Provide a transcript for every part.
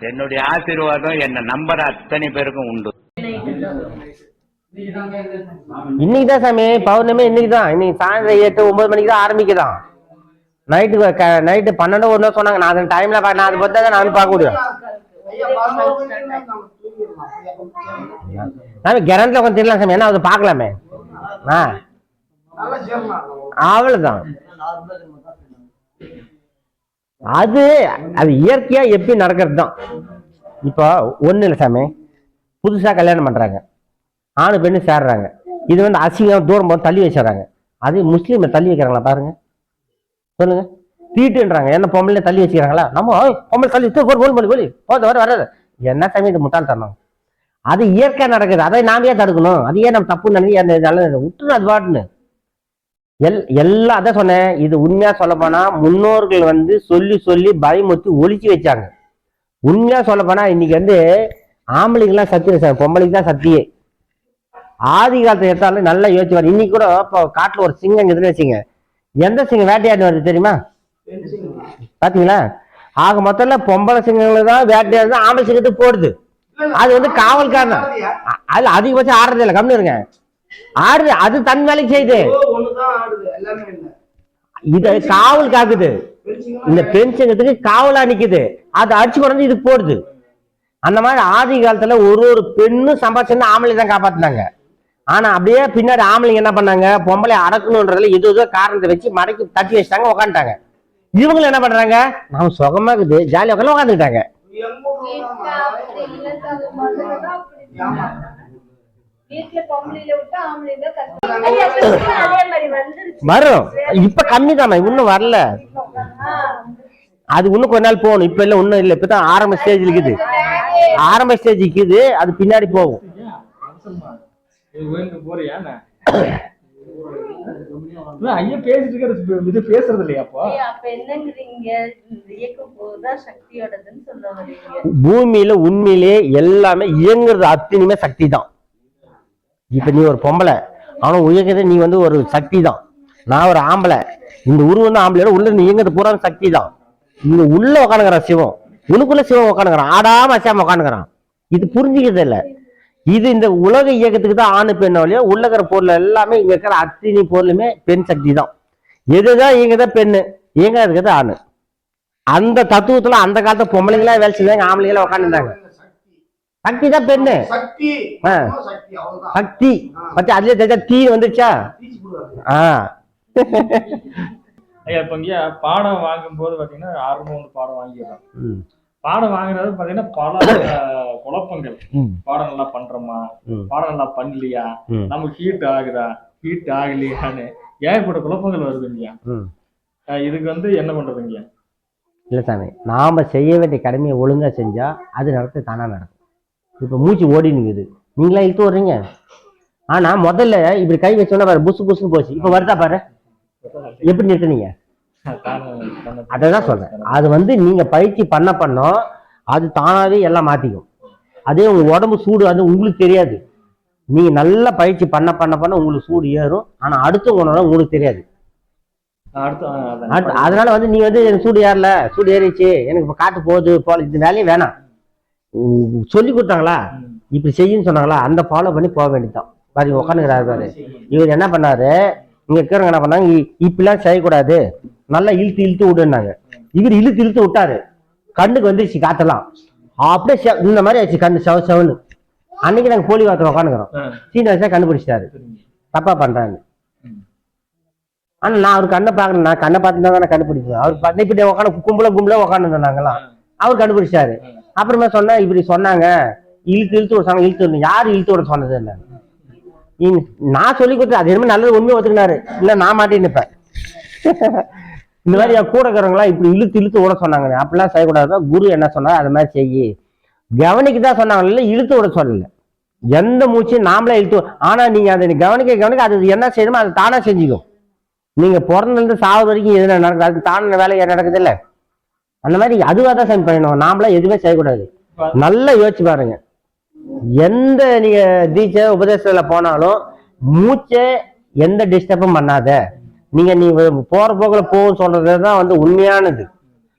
என்னுடைய ஆசீர்வாதம் என்ன நம்பர் அத்தனை பேருக்கும் உண்டு. இன்னைக்கு தான் சாமி பௌர்ணமி இன்னைக்கு தான் இன்னைக்கு சாயந்தரம் எட்டு ஒன்பது மணிக்கு தான் ஆரம்பிக்குதான் நைட்டு நைட்டு பன்னெண்டு ஒன்று சொன்னாங்க. நான் அந்த டைம்ல நான் அதை பத்தி தான் நான் பார்க்க முடியும். சாமி கிரண்ட்ல கொஞ்சம் தெரியலாம் சாமி. என்ன அதை பார்க்கலாமே. ஆ. அவ்வளவுதான். அது அது இயற்கையா எப்படி நடக்கிறது தான் இப்போ ஒன்றும் இல்லை சாமி. புதுசாக கல்யாணம் பண்ணுறாங்க ஆணு பெண்ணு சேர்றாங்க. இது வந்து அசிங்கம் தூரம் போது தள்ளி வச்சிடறாங்க. அது முஸ்லீமை தள்ளி வைக்கிறாங்களா பாருங்க. சொல்லுங்க. தீட்டுன்றாங்க. என்ன பொம்பளை தள்ளி வச்சுக்கிறாங்களா? நம்ம பொம்பளை தள்ளி வச்சு போடு, போடு, போடு, போது வர வராது. என்ன சாமி இது முட்டாள் தரணும் அது இயற்கையாக நடக்குது. அதை நாம ஏன் தடுக்கணும்? அது ஏன் நம்ம தப்பு நினைச்சு அந்த நல்லது அது பாட்டுன்னு. எல் எல்லாம் அதான் சொன்னேன். இது உண்மையா சொல்ல போனா முன்னோர்கள் வந்து சொல்லி சொல்லி பயமுத்தி ஒழிச்சு வச்சாங்க. உண்மையா சொல்ல போனா இன்னைக்கு வந்து ஆம்பளைங்கெல்லாம் சத்தியம் சார். பொம்பளைக்கு தான் சத்தியே. ஆதி காலத்தை எடுத்தாலும் நல்லா யோசிச்சு இன்னைக்கு கூட இப்போ காட்டுல ஒரு சிங்கம் எதுன்னு வச்சுங்க எந்த சிங்கம்? வேட்டையாடி வருது தெரியுமா? பாத்தீங்களா? ஆக மொத்தம்ல பொம்பளை சிங்கங்களை தான் வேட்டையாடு ஆம்பளை சிங்கத்துக்கு போடுது. அது வந்து காவல்காரன்? தான் அது அதிகபட்சம் ஆடுறது இல்லை கம்மி இருங்க. ஆடுது அது தன் வேலைக்கு செய்யுது ஒண்ணுதான் ஆடுது எல்லாமே இல்ல இத காவல் காக்குது. இந்த பெண் சிங்கத்துக்கு காவலா நிக்குது. அது அடிச்சு கொண்டு வந்து இதுக்கு போடுது. அந்த மாதிரி ஆதி காலத்துல ஒரு ஒரு பெண்ணும் சம்பாதிச்சு ஆம்பளை தான் காப்பாத்துனாங்க. ஆனா அப்படியே பின்னாடி ஆம்பளைங்க என்ன பண்ணாங்க? பொம்பளை அடக்கணுன்றதுல எது ஏதோ காரணத்தை வச்சு மடக்கி தட்டி வச்சுட்டாங்க உக்காந்துட்டாங்க. இவங்களும் என்ன பண்றாங்க? நம்ம சுகமா இருக்குது. ஜாலியா உட்காந்து உட்காந்துக்கிட்டாங்க வரும் இப்ப கம்மி இன்னும் வரல. அது இன்னும் கொஞ்ச நாள் போகணும். இப்ப இல்ல இன்னும் இல்ல. இப்பதான் ஆரம்ப ஸ்டேஜ் இருக்குது. ஆரம்ப ஸ்டேஜ் இருக்குது. அது பின்னாடி போகும். ஐயா பேசிட்டு இருக்கிற இது பேசுறது பூமியில உண்மையிலே எல்லாமே இயங்குறது அத்தனையுமே சக்தி தான் இப்போ நீ ஒரு பொம்பளை. ஆனா உயர்கிறது நீ வந்து ஒரு சக்தி தான் நான் ஒரு ஆம்பளை. இந்த உருவம் தான் ஆம்பளை உள்ள நீ இயங்குறது பூரா சக்தி தான் இங்க உள்ள உட்காந்துக்கிறான் சிவம் உனக்குள்ள சிவம் உட்காந்துக்கிறான் ஆடாம அசையாம உட்காந்துக்கிறான் இது புரிஞ்சுக்கிறது இல்லை. இது இந்த உலக இயக்கத்துக்கு தான் ஆணு பெண் வழியோ உள்ள இருக்கிற பொருள் எல்லாமே இங்க இருக்கிற அத்தினி பொருளுமே பெண் சக்தி தான் எதுதான் இயங்குதான் பெண்ணு இயங்க ஆணு. அந்த தத்துவத்துல அந்த காலத்து பொம்பளைங்களா வேலை செஞ்சாங்க ஆம்பளைங்களா உட்காந்துருந்தாங்க சக்தி தான் பெண்ணு. சக்தி. பத்தி அதுல தெரிஞ்சா தீ வந்துருச்சா? தீச்சு போடுவாரு. ஆ. ஐயா இப்ப இங்க பாடம் வாங்கும் போது பாத்தீங்கன்னா அறுநூறு பாடம் வாங்கிடுறோம் பாடம் வாங்குறது பாத்தீங்கன்னா பல குழப்பங்கள். பாடம் நல்லா பண்றோமா? பாடம் நல்லா பண்ணலையா? நமக்கு ஹீட் ஆகுதா? ஹீட் ஆகலையான்னு ஏகப்பட்ட குழப்பங்கள் வருது இல்லையா. இதுக்கு வந்து என்ன பண்றதுங்க? இல்ல சாமி நாம செய்ய வேண்டிய கடமையை ஒழுங்கா செஞ்சா அது நடத்த தானா நடக்கும். இப்ப மூச்சு ஓடி நிக்குது நீங்களா இழுத்து வர்றீங்க ஆனா முதல்ல இப்படி கை வச்சோன்னா பாரு புசு புசுன்னு போச்சு. இப்ப வருதா பாரு? எப்படி நிறுத்துனீங்க? அதை தான் சொல்றேன். அது வந்து நீங்க பயிற்சி பண்ண பண்ணோம் அது தானாவே எல்லாம் மாத்திக்கும். அதே உங்க உடம்பு சூடு அது உங்களுக்கு தெரியாது. நீங்க நல்லா பயிற்சி பண்ண பண்ண பண்ண உங்களுக்கு சூடு ஏறும். ஆனா அடுத்தவங்க உணர உங்களுக்கு தெரியாது. அதனால வந்து நீ வந்து எனக்கு சூடு ஏறல. சூடு ஏறிச்சு எனக்கு இப்ப காட்டு போகுது போல. இந்த வேலையும் வேணாம். சொல்லி கொடுத்தாங்களா? இப்படி செய்யுன்னு சொன்னாங்களா? அந்த ஃபாலோ பண்ணி போக வேண்டியதுதான். பாரு உட்காந்துக்கிறாரு பாரு. இவர் என்ன பண்ணாரு? இங்க இருக்கிறவங்க என்ன பண்ணாங்க? இப்படிலாம் செய்யக்கூடாது. நல்லா இழுத்து இழுத்து விடுனாங்க இவர் இழுத்து இழுத்து விட்டாரு. கண்ணுக்கு வந்துருச்சு காத்தெல்லாம். அப்படியே இந்த மாதிரி ஆச்சு கண்ணு செவ செவன்னு. அன்னைக்கு நாங்க போலி வாரத்தில் உட்காந்துக்கிறோம் சீனிவாசா கண்டுபிடிச்சிட்டாரு. சரிங்க. தப்பா பண்றாங்க. ஆனா நான் அவர் கண்ணை பார்க்கணும். நான் கண்ணை பார்த்து தான் நான் கண்டுபிடிச்சேன் அவர் பார்த்து இப்படி உட்காந்து கும்பல கும்பல உட்காந்து நாங்களாம் அவர் கண்டுபிடிச்சாரு அப்புறமா சொன்னா இப்படி சொன்னாங்க. இழுத்து இழுத்து விட சொன்னாங்க. இழுத்து விடணும். யாரு இழுத்து விட சொன்னது என்ன நீ- நான் சொல்லி கொடுத்து அது என்ன நல்லது உண்மையை ஒத்துக்கினாரு. இல்லை நான் மாட்டி நிற்பேன் இந்த மாதிரி என் கூட இருக்கிறவங்களா இப்படி இழுத்து இழுத்து விட சொன்னாங்க. அப்படிலாம் செய்யக்கூடாது குரு என்ன சொன்னார் அது மாதிரி செய்யி. கவனிக்க தான் சொன்னாங்க. இல்லை இழுத்து விட சொல்லல. எந்த மூச்சையும் நாமளே இழுத்து ஆனா நீங்க அதை கவனிக்க கவனிக்க அது என்ன செய்யணுமோ அது தானா செஞ்சுக்கும். நீங்க பிறந்திருந்து சாவது வரைக்கும் எது நடக்குது? அது தான வேலை நடக்குது இல்லை? அந்த மாதிரி அதுவாக தான் சாமி பண்ணணும். நாமளா எதுவுமே செய்யக்கூடாது. நல்லா யோசிச்சு பாருங்க. எந்த நீங்க தீட்சை உபதேசத்துல போனாலும் மூச்சை எந்த டிஸ்டர்பும் பண்ணாத. நீங்க நீ போற போக்குல போகும் சொல்றது தான் வந்து உண்மையானது.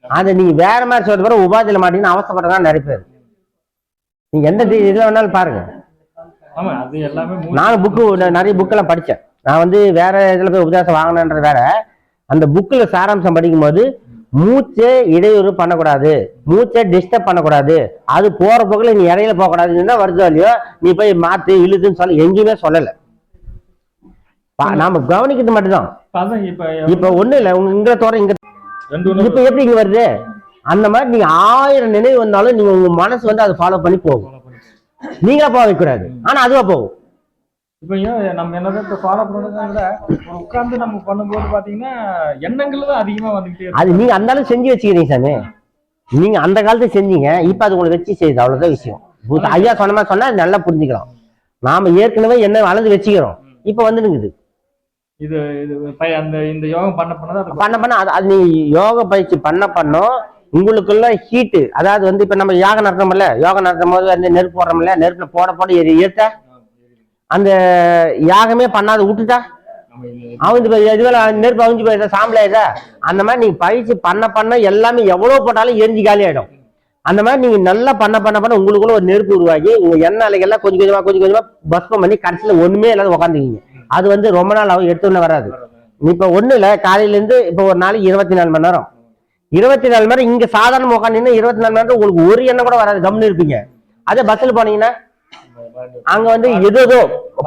அதை நீங்க வேற மாதிரி சொல்ற பிறகு உபாதியில மாட்டீங்கன்னு அவசரப்படுறதா நிறைய பேர். நீங்க எந்த இதுல வேணாலும் பாருங்க. நானும் புக்கு நிறைய புக்கெல்லாம் படிச்சேன். நான் வந்து வேற இதுல போய் உபதேசம் வாங்கினேன்றது வேற. அந்த புக்கில் சாராம்சம் படிக்கும்போது மூச்சை இடையூறு பண்ணக்கூடாது. மூச்சை டிஸ்டர்ப் பண்ணக்கூடாது. அது போற போக்குல நீ இடையில போகக்கூடாதுன்னு தான் வருதோ இல்லையோ நீ போய் மாத்து இழுதுன்னு சொல்ல எங்கேயுமே சொல்லல. நாம கவனிக்கிறது மட்டும்தான். இப்ப ஒண்ணு இல்ல இங்க தோற இங்க இப்ப எப்படி இங்க வருது? அந்த மாதிரி நீங்க ஆயிரம் நினைவு வந்தாலும் நீங்க உங்க மனசு வந்து அதை ஃபாலோ பண்ணி போகும். நீங்களா போக வைக்கக்கூடாது. ஆனா அதுவா போகும். இப்ப ஏன் நம்ம என்னதான் இப்ப ஃபாலோ பண்றதை விட நம்ம பண்ணும்போது பாத்தீங்கன்னா எண்ணங்கள் தான் அதிகமா வந்துகிட்டே அது நீங்க அந்த அளவுக்கு செஞ்சு வச்சுக்கிறீங்க சாமி. நீங்க அந்த காலத்துல செஞ்சீங்க இப்ப அது உங்களுக்கு வச்சு செய்யுது. அவ்வளவுதான் விஷயம். ஐயா சொன்ன மாதிரி சொன்னா அது நல்லா புரிஞ்சுக்கலாம். நாம ஏற்கனவே என்ன வளர்ந்து வச்சுக்கிறோம். இப்ப வந்துடுங்குது. இது இது அந்த இந்த யோகம் பண்ண அது பண்ண பண்ண அது- அது நீ யோக பயிற்சி பண்ண பண்ணோம் உங்களுக்குள்ள ஹீட்டு அதாவது வந்து இப்ப நம்ம யோகம் நடத்துறோம்ல யோகம் நடத்தும் போது வந்து நெருப்பு போடுறோம்ல நெருப்புல போட போட எரி ஏத்த அந்த யாகமே பண்ணாத விட்டுட்டா நம்ம போய் எதுவேல நெருப்பு அவிஞ்சு போயிருந்தா சாம்பல் ஆயிடுதா அந்த மாதிரி நீங்க பயிற்சி பண்ண பண்ண எல்லாமே எவ்வளவு போட்டாலும் எரிஞ்சு காலி ஆயிடும். அந்த மாதிரி நீங்க நல்லா பண்ண பண்ண பண்ண உங்களுக்குள்ள ஒரு நெருப்பு உருவாகி உங்க எண்ணெய் அலைகள்லாம் கொஞ்சம் கொஞ்சமா கொஞ்சம் கொஞ்சமா பஸ்பம் பண்ணி கடைசியில ஒண்ணுமே இல்லாத உட்காந்துக்கிங்க அது வந்து ரொம்ப நாள் ஆகும் எடுத்தோன்னே வராது. இப்ப ஒண்ணு இல்ல காலையில இருந்து இப்ப ஒரு நாளைக்கு இருபத்தி நாலு மணி நேரம். இருபத்தி நாலு மணி நேரம் இங்க சாதாரண உட்காந்துன்னா இருபத்தி நாலு மணி நேரம் உங்களுக்கு ஒரு எண்ணம் கூட வராது கம்னு இருப்பீங்க. அதே பஸ்ல போனீங்கன்னா அங்க வந்து எதோ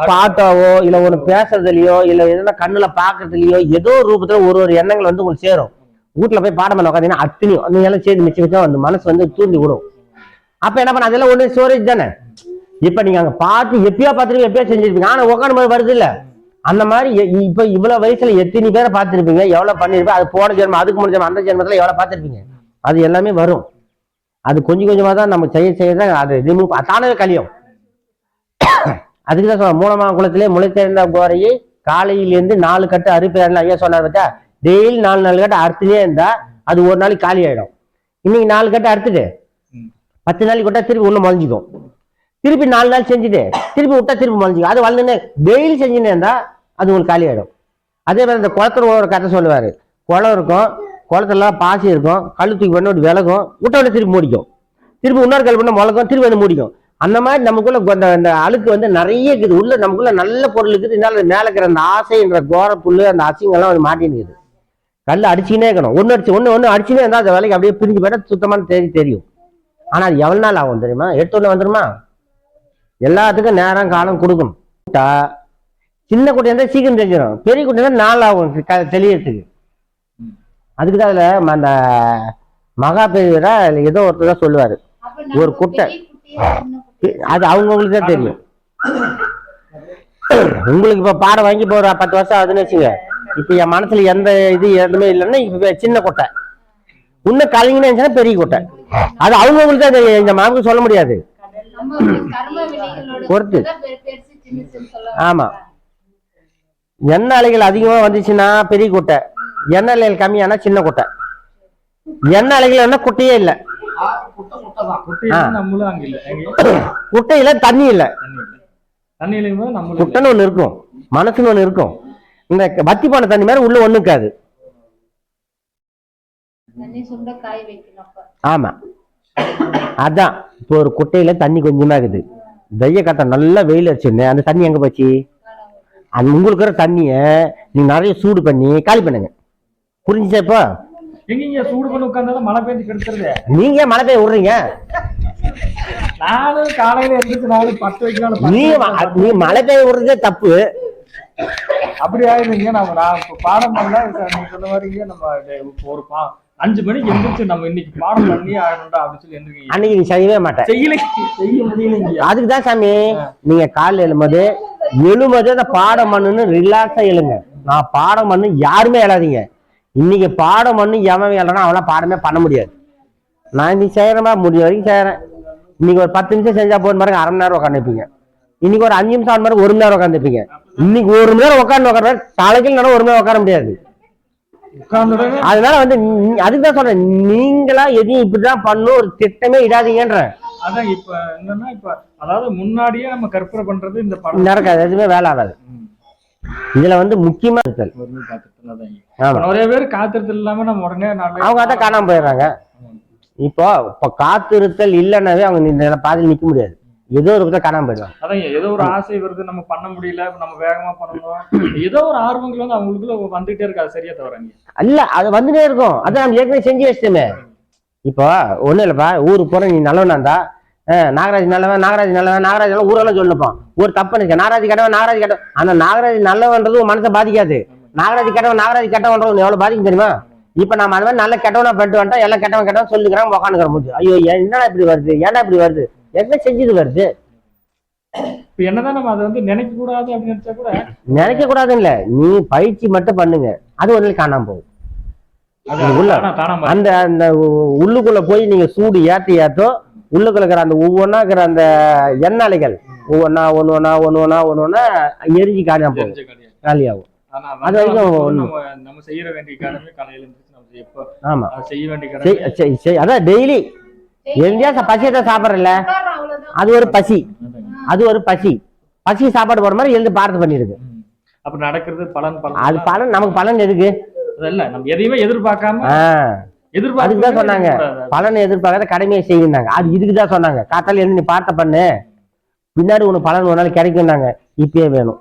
பாட்டாவோ இல்ல ஒண்ணு பேசுறதுலயோ இல்ல எதனா கண்ணுல பாக்குறதுலயோ ஏதோ ரூபத்துல ஒரு ஒரு எண்ணங்கள் வந்து உங்களுக்கு சேரும். வீட்டுல போய் பாடம் பண்ண உட்காந்தீங்கன்னா அத்தனையும் நீங்க எல்லாம் சேர்ந்து மிச்சம் மிச்சம் வந்து மனசு வந்து தூண்டி விடும். அப்ப என்ன பண்ண அதெல்லாம் ஒண்ணு ஸ்டோரேஜ் தானே? இப்ப நீங்க அங்க பார்த்து எப்பயோ பார்த்துருப்பீங்க எப்பயோ செஞ்சிருப்பீங்க? ஆனா உட்காந்து போது வருது இல்ல. அந்த மாதிரி இப்ப இவ்வளவு வயசுல எத்தனை பேரை பார்த்திருப்பீங்க எவ்வளவு பண்ணிருப்பீங்க அது போன ஜென்மம் அதுக்கு முடிஞ்ச ஜென்மம் அந்த ஜென்மத்துல எவ்வளவு பார்த்திருப்பீங்க? அது எல்லாமே வரும். அது கொஞ்சம் கொஞ்சமா தான் நம்ம செய்ய செய்ய தான் அது ரிமூவ் தானவே கழியும். அதுக்கு தான் சொல்ல மூலமா குளத்திலே முளைத்தெழுந்த கோரையை காலையிலேருந்து நாலு கட்டு அறுப்பேன் ஐயா சொன்னார் பார்த்தா டெய்லி நாலு நாலு கட்டு அறுத்துனே இருந்தா அது ஒரு நாளைக்கு காலி ஆயிடும். இன்னைக்கு நாலு கட்டு அறுத்துட்டு. பத்து நாளைக்கு விட்டா திருப்பி ஒண்ணு முளைஞ்சிக்கும். திருப்பி நாலு நாள் செஞ்சுட்டு திருப்பி விட்டா திருப்பி முளைஞ்சிக்கும். அது வளர்ந்துன்னு டெய்லி செஞ்சுனே இருந்தா அது உங்களுக்கு காலி ஆயிடும். அதே மாதிரி இந்த குளத்துல ஒரு கதை சொல்லுவாரு. குளம் இருக்கும் குளத்துல பாசி இருக்கும் கல் தூக்கி பண்ணி ஒரு விலகும் விட்ட உடனே திருப்பி மூடிக்கும். திருப்பி இன்னொரு கல் பண்ண முளக்கும் திருப்பி வந்து மூடிக்கும். அந்த மாதிரி நமக்குள்ள அந்த அந்த அழுக்கு வந்து நிறைய இருக்குது. உள்ள நமக்குள்ள நல்ல பொருள் இருக்குது. இருந்தாலும் மேல இருக்கிற அந்த ஆசைன்ற கோர புல்லு அந்த அசிங்கெல்லாம் வந்து மாட்டின்னு இருக்குது. கல் அடிச்சுக்கினே இருக்கணும். ஒன்று அடிச்சு ஒன்று ஒன்று அடிச்சுனே இருந்தால் அந்த வேலைக்கு அப்படியே பிரிஞ்சு போயிட்டா சுத்தமான தேதி தெரியும். ஆனால் அது எவ்வளோ நாள் ஆகும் தெரியுமா? எடுத்தோடனே வந்துருமா? எல்லாத்துக்கும் நேரம் காலம் கொடுக்கணும். குட்டா, சின்ன குட்டி இருந்தால் சீக்கிரம் தெரிஞ்சிடும். பெரிய குட்டி இருந்தால் நாள் ஆகும் தெளியறதுக்கு. அதுக்கு தான் அதில் அந்த மகா பெரியவரா ஏதோ ஒருத்தர் தான் சொல்லுவார். ஒரு குட்டை. அது அவங்கவுங்களுக்கு தான் தெரியும். உங்களுக்கு இப்ப பாடம் வாங்கி போற பத்து வருஷம் ஆகுதுன்னு வச்சுங்க. இப்ப என் மனசுல எந்த இது எதுவுமே இல்லைன்னா இப்ப சின்ன கொட்டை. இன்னும் கலைஞனா இருந்துச்சுன்னா பெரிய கொட்டை. அது அவங்கவுங்களுக்கு தான் தெரியும். இந்த மாவுக்கு சொல்ல முடியாது. பொறுத்து. ஆமா. எண்ணெய் அலைகள் அதிகமா வந்துச்சுன்னா பெரிய கொட்டை. எண்ணெய் அலைகள் கம்மியானா சின்ன கொட்டை. எண்ணெய் அலைகள் என்ன குட்டையே இல்லை. குட்டையில தண்ணி இல்லை. குட்டைன்னு ஒண்ணு இருக்கும். மனசுன்னு ஒண்ணு இருக்கும். இந்த வத்தி போன தண்ணி மாதிரி உள்ள ஒண்ணு இருக்காது. ஆமா. அதான். இப்போ ஒரு குட்டையில தண்ணி கொஞ்சமா இருக்குது வெய்ய காத்த நல்லா வெயில் அடிச்சுன்னு அந்த தண்ணி எங்க போச்சு? அந்த உங்களுக்கு இருக்கிற தண்ணிய நீங்க நிறைய சூடு பண்ணி காலி பண்ணுங்க. புரிஞ்சுச்சா இப்போ? எங்கீங்க? சூடு பண்ணி உட்கார்ந்தாலும் மழை பெஞ்சு கெடுத்துருது. நீங்க மழை பெய்ய விடுறீங்க. நானும் காலையில எந்திரிச்சு நானும் பத்து வைக்கணும் நீ நீ மழை பெய்ய விடுறதே தப்பு. அப்படி ஆயிருந்தீங்க நம்ம நான் இப்ப பாடம் இப்ப நீங்க சொன்ன மாதிரிங்க நம்ம ஒரு பா அஞ்சு மணிக்கு எந்திரிச்சு நம்ம இன்னைக்கு பாடம் பண்ணி ஆகணும்டா அப்படின்னு சொல்லி எந்திரிக்கீங்க. அன்னைக்கு நீ செய்யவே மாட்டேன். செய்யல செய்ய முடியலைங்க அதுக்கு தான் சாமி நீங்க காலைல எழும்போது எழும்போது அந்த பாடம் பண்ணுன்னு ரிலாக்ஸா எழுங்க. நான் பாடம் பண்ணு யாருமே எழாதீங்க. இன்னைக்கு பாடம் பண்ணு எவன் எழறான் அவனால பாடமே பண்ண முடியாது. நான் இன்னைக்கு செய்யறேமா முடிஞ்ச வரைக்கும் செய்யறேன். இன்னைக்கு ஒரு பத்து நிமிஷம் செஞ்சா போன பாருங்க அரை மணி நேரம் உட்காந்துப்பீங்க இன்னைக்கு ஒரு அஞ்சு நிமிஷம் ஆன மாதிரி ஒரு மணி நேரம் உட்காந்துப்பீங்க இன்னைக்கு ஒரு மணி நேரம் உட்காந்து உட்கார தலைக்கு நேரம் ஒரு மணி உட்கார முடியாது. அதனால வந்து அதுக்கு தான் சொல்றேன் நீங்களா எதையும் இப்படிதான் பண்ணும் ஒரு திட்டமே இடாதீங்கன்றேன் அதான் இப்ப என்னன்னா இப்ப அதாவது முன்னாடியே நம்ம கற்பனை பண்றது இந்த படம். நடக்காது எதுவுமே வேலை ஆகாது. இதுல வந்து முக்கியமா ஆமா. நிறைய பேர் காத்திருத்தல் இல்லாம நம்ம உடனே அவங்க அதான் காணாம போயிடுறாங்க. இப்போ இப்போ காத்திருத்தல் இல்லைன்னாவே அவங்க இந்த பாதையில் நிக்க முடியாது. ஏதோ ஒரு விதத்தை காணாம போயிடுவாங்க. அதான் ஏதோ ஒரு ஆசை வருது நம்ம பண்ண முடியல நம்ம வேகமா பண்ணணும். ஏதோ ஒரு ஆர்வங்கள் வந்து அவங்களுக்குள்ள வந்துட்டே இருக்கு அது சரியா தவறாங்க. இல்ல அது வந்துட்டே இருக்கும். அதான் நம்ம ஏற்கனவே செஞ்சு வச்சிட்டோமே. இப்போ ஒண்ணும் இல்லப்பா ஊருக்கு போற நீ நல்லவனா இருந்தா நாகராஜ் நல்லவன் நாகராஜ் நல்லவன் நாகராஜ் நல்லவன் ஊரெல்லாம் சொல்லணுப்பான் ஒரு தப்பு நினைக்க. நாகராஜ் கெட்டவன் நாகராஜ் கெட்டவன். அந்த நாகராஜ் நல்லவன்றது உன் மனசை பாதிக்காது. நாகராஜ் கெட்டவன் நாகராஜ் கெட்டவன்றது எவ்வளவு பாதிக்கும் தெரியுமா? இப்ப நம்ம மாதிரி நல்ல கெட்டவனா பண்ணிட்டு வந்துட்டா எல்லாம் கெட்டவன் கெட்டவன் சொல்லிக்கிறான் உட்காந்துக்கிற முடியும் ஐயோ என்னடா இப்படி வருது? ஏன்டா இப்படி வருது? என்ன செஞ்சது வருது? இப்ப என்னதான் நம்ம அதை வந்து நினைக்க கூடாது அப்படின்னு நினைச்சா கூட நினைக்க கூடாதுன்னு இல்ல நீ பயிற்சி மட்டும் பண்ணுங்க. அது ஒரு நாள் காணாம போகும். உள்ள. அந்த அந்த உள்ளுக்குள்ள போய் நீங்க சூடு ஏத்தி ஏத்தோ உள்ளுக்குள்ள இருக்கிற அந்த ஒவ்வொன்றா இருக்கிற அந்த எண்ணாலைகள் ஒவ்வொன்றா ஒன்று ஒன்றா ஒன்று ஒன்றா ஒன்று ஒன்றா எரிஞ்சு காணாம போகும். காலியாகும். அது வரைக்கும் நம்ம செய்யற வேண்டிய கடமை காலையில ஆமா. செய்ய வேண்டிய அதான் டெய்லி எங்கேயா பசியத்தை சாப்பிட்றல அது ஒரு பசி. அது ஒரு பசி. பசி சாப்பாடு போற மாதிரி எழுந்து பார்த்து பண்ணிருக்கு. அப்ப நடக்கிறது பலன் பலன். அது பலன் நமக்கு பலன் எதுக்கு? இல்ல நம்ம எதையுமே எதிர்பார்க்காம அதுக்கு தான் சொன்னாங்க. பலன் எதிர்பார்க்காத கடமையை செய்யுனாங்க அது இதுக்கு தான் சொன்னாங்க. காத்தால எழுந்து நீ பார்த்த பண்ணு. பின்னாடி உனக்கு பலன் ஒரு நாள் கிடைக்கும்னாங்க. இப்பயே வேணும்.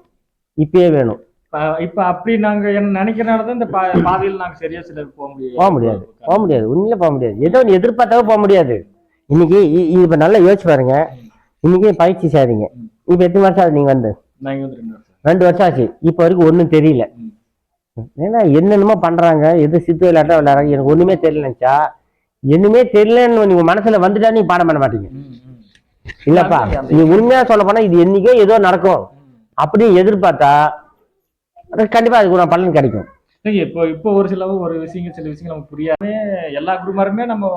இப்பயே வேணும். இப்ப அப்படி நாங்க நினைக்கிறனாலதான் இந்த பாதையில் நாங்க சரியா சிலர் போக முடியும் போக முடியாது. போக முடியாது. உண்மையில போக முடியாது. ஏதோ நீ எதிர்பார்த்தாவே போக முடியாது. இன்னைக்கு இப்ப நல்லா யோசிச்சு பாருங்க. இன்னைக்கு பயிற்சி செய்றீங்க இப்ப எத்தனை வருஷம் ஆகுது நீங்க வந்து? ரெண்டு வருஷம் ஆச்சு. இப்ப வரைக்கும் ஒண்ணும் தெரியல. ஏன்னா என்னென்னமோ பண்றாங்க எது சித்து விளையாட்டா விளையாடுறாங்க எனக்கு ஒண்ணுமே தெரியலச்சா என்னமே தெரியலன்னு நீங்க மனசுல வந்துட்டா நீ பாடம் பண்ண மாட்டீங்க. இல்லப்பா நீ உண்மையா சொல்ல போனா இது என்னைக்கோ ஏதோ நடக்கும். அப்படி எதிர்பார்த்தா அது கண்டிப்பா அதுக்கு ஒரு பலன் கிடைக்கும். இப்போ இப்போ ஒரு சில ஒரு விஷயங்கள் சில விஷயங்கள் நமக்கு புரியாம எல்லா குருமாருமே நம்ம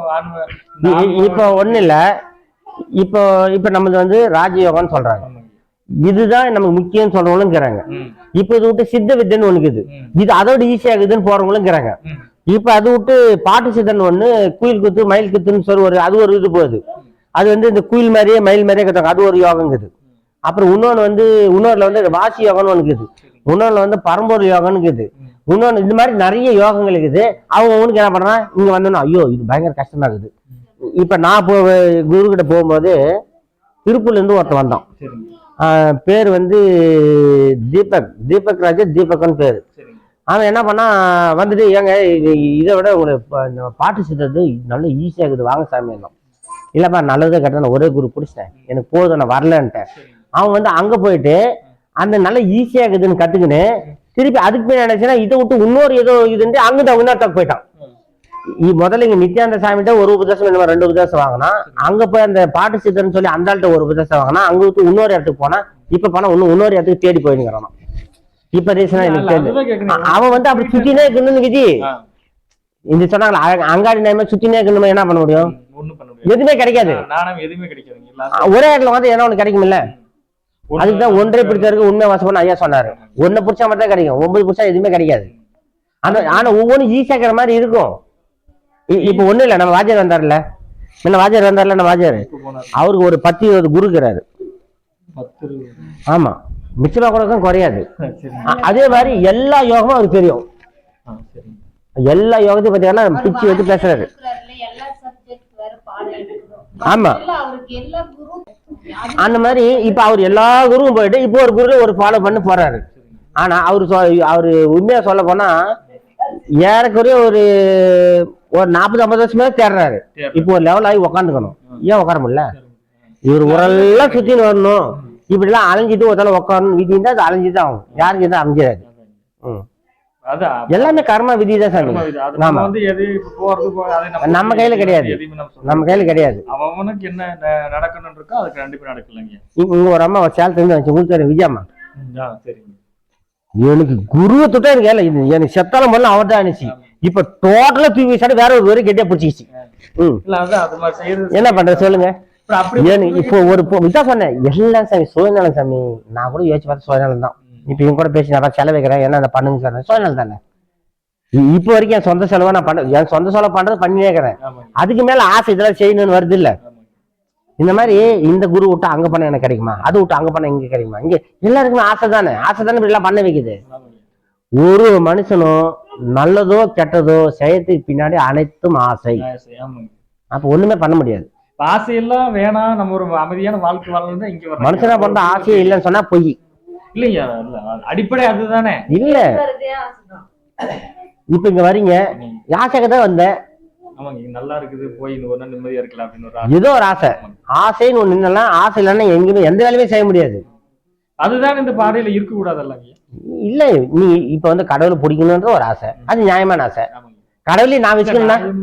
இப்போ ஒண்ணு இல்ல இப்போ இப்ப நம்மது வந்து ராஜயோகம்னு சொல்றாங்க. ஆமாங்க. இதுதான் நமக்கு முக்கியம் ம், இப்ப இது விட்டு சித்த வித்தைன்னு ஒண்ணு இருக்குது ம், இது அதோட ஈஸியா இருக்குதுன்னு போறவங்களும் இருக்கிறாங்க ம். இப்ப அது விட்டு பாட்டு சித்தன் ஒண்ணு குயில் குத்து மயில் குத்துன்னு சொல்லி ஒரு அது ஒரு இது போகுது. அது வந்து இந்த குயில் மாதிரியே மயில் மாதிரியே கத்துவாங்க. அது ஒரு யோகங்குது அப்புறம் இன்னொன்னு வந்து இன்னொருல வந்து வாசி யோகம்னு ஒண்ணு இருக்குது. இன்னொன்னுல வந்து பரம்பொருள் யோகம்னு இருக்குது இன்னொன்னு இந்த மாதிரி நிறைய யோகங்கள் இருக்குது. அவங்க அவனுக்கு என்ன பண்றான் இங்க வந்தோன்னா ஐயோ இது பயங்கர கஷ்டமா இருக்குது. இப்ப நான் போ குரு கிட்ட போகும்போது திருப்பூர்ல இருந்து ஒருத்தன் வந்தான். பேர் வந்து தீபக். தீபக் ராஜ் தீபக்னு பேரு. அவன் என்ன பண்ணா வந்துட்டு ஏங்க இது விட உங்களுக்கு பாட்டு சித்தது நல்ல ஈஸியா இருக்குது வாங்க சாமி எல்லாம். இல்லப்பா நல்லதே கட்ட நான் ஒரே குரு பிடிச்சிட்டேன். எனக்கு போதும் நான் வரலன்ட்டேன். அவன் வந்து அங்க போயிட்டு அந்த நல்ல ஈஸியா இருக்குதுன்னு கத்துக்கின்னு திருப்பி அதுக்கு போய் நினைச்சேன்னா இதை விட்டு இன்னொரு ஏதோ இதுன்ட்டு அங்கிட்ட இன்னொருத்தக்கு போயிட்டான். முதல்ல இங்க நித்யானந்த சாமிகிட்ட ஒரு உபதேசம் மாதிரி ரெண்டு உபதேசம் வாங்கினா அங்க போய் அந்த பாட்டு சித்தர்னு சொல்லி அந்த ஆள்கிட்ட ஒரு உபதேசம் வாங்கினா அங்க விட்டு இன்னொரு இடத்துக்கு போனா இப்ப போனா இன்னும் இன்னொரு இடத்துக்கு தேடி போயிருக்கிறான் இப்ப ரீசனா எனக்கு கேட்கணும் அவன் வந்து அப்படி சுத்தினே இருக்கணும்னு ஆ, இந்த சொன்னாங்களா அங்க- அங்காடி நேரமே சுத்தினே இருக்கணுமா என்ன பண்ண முடியும்? எதுவுமே கிடைக்காது. ஒரே இடத்துல வந்து என்ன ஒண்ணு கிடைக்கும்ல. அதுக்குதான் ஒன்றை பிடிச்சவருக்கு உண்மை வசப்படும் ஐயா சொன்னாரு. ஒண்ணு பிடிச்சா மட்டும் தான் கிடைக்கும். ஒன்பது பிடிச்சா எதுவுமே கிடைக்காது. ஆனா ஆனா ஒவ்வொன்றும் ஈஸியா இருக்கிற மாதிரி இருக்கும். இப்ப ஒண்ணு இல்ல நம்ம வாத்தியார் வந்தார்ல. என்ன வாத்தியார் வந்தார்ல நம்ம போனாரு. அவருக்கு ஒரு பத்து இருபது குரு இருக்கிறாரு. பத்து இருபது. ஆமா. மிச்சமா கூட குறையாது. அதே மாதிரி எல்லா யோகமும் அவருக்கு தெரியும். எல்லா யோகத்தையும் பத்தி பிச்சு வச்சு பேசுறாரு ஆமா. அந்த மாதிரி இப்ப அவர் எல்லா குருவும் போயிட்டு இப்போ ஒரு குரு ஒரு ஃபாலோ பண்ணி போறாரு. ஆனா அவரு அவரு உண்மையா சொல்ல போனா ஏறக்குறைய ஒரு ஒரு நாற்பது ஐம்பது வருஷமே தேடுறாரு. இப்போ ஒரு லெவல் ஆகி உக்காந்துக்கணும். ஏன் உட்கார முடியல? இவர் உரெல்லாம் சுத்தின்னு வரணும். இப்படி எல்லாம் அலைஞ்சிட்டு ஒரு தடவை உட்காரணும் விதி இருந்தா அது அலைஞ்சிட்டு ஆகும். யாருக்கு தான் அமைஞ்சிடாது. எல்லாமே கர்ம விதி தான் சாமி. ஆமா. நம்ம கையில கிடையாது. நம்ம கையில கிடையாது. அவனுக்கு என்ன ந- நடக்கணும்னு இருக்கோ அது கண்டிப்பா நடக்கலைங்க. இங்க ஒரு அம்மா சேலத்துல இருந்து வச்சு உங்களுக்கு விஜயம்மா. எனக்கு குருவை தொட்டா எனக்கு எனக்கு செத்தாலும் முதல்ல அவர் தான் அனுச்சு இப்ப டோட்டலா தூக்கி வீசாடி வேற ஒரு வரைக்கும் கெட்டியா பிடிச்சிச்சு என்ன பண்றது சொல்லுங்க. இப்போ ஒரு இதான் சொன்னேன். எல்லாம் சாமி சுயநலம் சாமி. நான் கூட யோசிச்சு பார்த்து சுயநலம் தான். இப்ப இவங்க கூட பேசி நான் செலவைக்கிறேன் என்ன அதை பண்ணுங்க சார் சுயநலம் தானே. இப்போ வரைக்கும் என் சொந்த செலவா நான் பண்ண என் சொந்த செலவு பண்றது பண்ணினே இருக்கிறேன் அதுக்கு மேல ஆசை இதெல்லாம் செய்யணும்னு வருது இல்ல. இந்த மாதிரி இந்த குரு விட்டு அங்க பண்ண எனக்கு கிடைக்குமா? அது விட்டு அங்க பண்ண இங்க கிடைக்குமா? இங்க எல்லாருக்குமே ஆசை தானே. ஆசை தானே இப்படி எல்லாம் பண்ண வைக்குது. ஒரு மனுஷனும் நல்லதோ கெட்டதோ செய்யறதுக்கு பின்னாடி அனைத்தும் ஆசை. அப்ப ஒண்ணுமே பண்ண முடியாது. ஆசையெல்லாம் வேணாம் நம்ம ஒரு அமைதியான வாழ்க்கை வாழணும் இங்க மனுஷனா பண்ண ஆசையே இல்லைன்னு சொன்னா பொய். இல்லைங்க இல்ல அடிப்படை அதுதானே. இல்ல. இப்ப இங்க வரீங்க. ஆசைக்கு தான் வந்தேன். ஆமாங்க நல்லா இருக்குது போய் ஒரு நாள் நிம்மதியா இருக்கலாம் அப்படின்னு. ஏதோ ஒரு ஆசை. ஆசைன்னு ஒண்ணு ஆசை இல்லைன்னா எங்கேயுமே எந்த வேலையுமே செய்ய முடியாது. அதுதான் இந்த பாதையில இருக்க கூடாதல்லங்க இல்ல நீ இப்ப வந்து கடவுளை பிடிக்கணுன்ற ஒரு ஆசை. அது நியாயமான ஆசை. கடவுளையும் நான் வச்சுக்கணும்னா?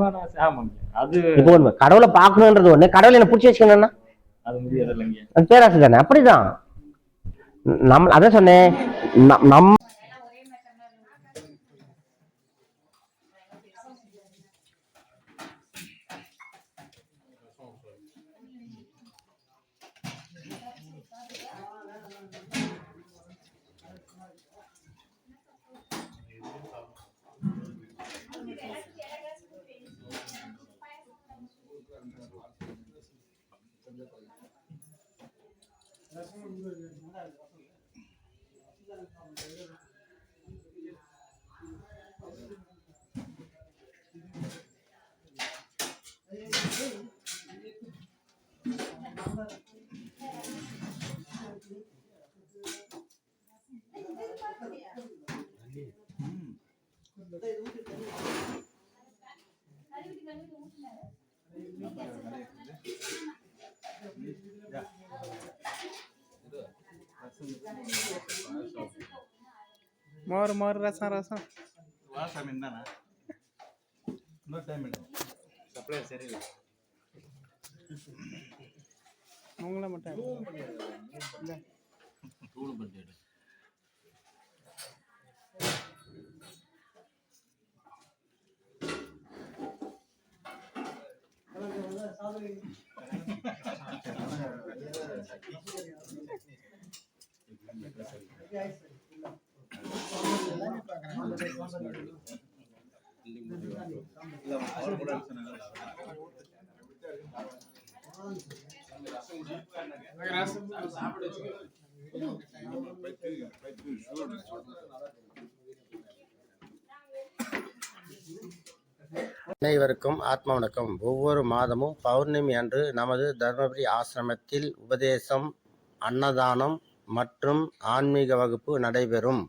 அது இப்போ ஒண்ணு கடவுளை பார்க்கணுன்றது ஒண்ணு. கடவுளை என்ன பிடிச்சி வச்சுக்கணும்னா? அது பேராசை தானே? அப்படிதான். நம்ம அதான் சொன்னேன். நம்- மோர் மோர் ரசம் ரசம். வாசம் என்னன்னா இன்னொரு டைம் சப்ளையர் சரியில்லை. உங்களை மட்டும் தூள் பட்ஜெட் அனைவருக்கும் ஆத்ம வணக்கம். ஒவ்வொரு மாதமும் பௌர்ணமி அன்று நமது தர்மபுரி ஆசிரமத்தில் உபதேசம் அன்னதானம் மற்றும் ஆன்மீக வகுப்பு நடைபெறும்.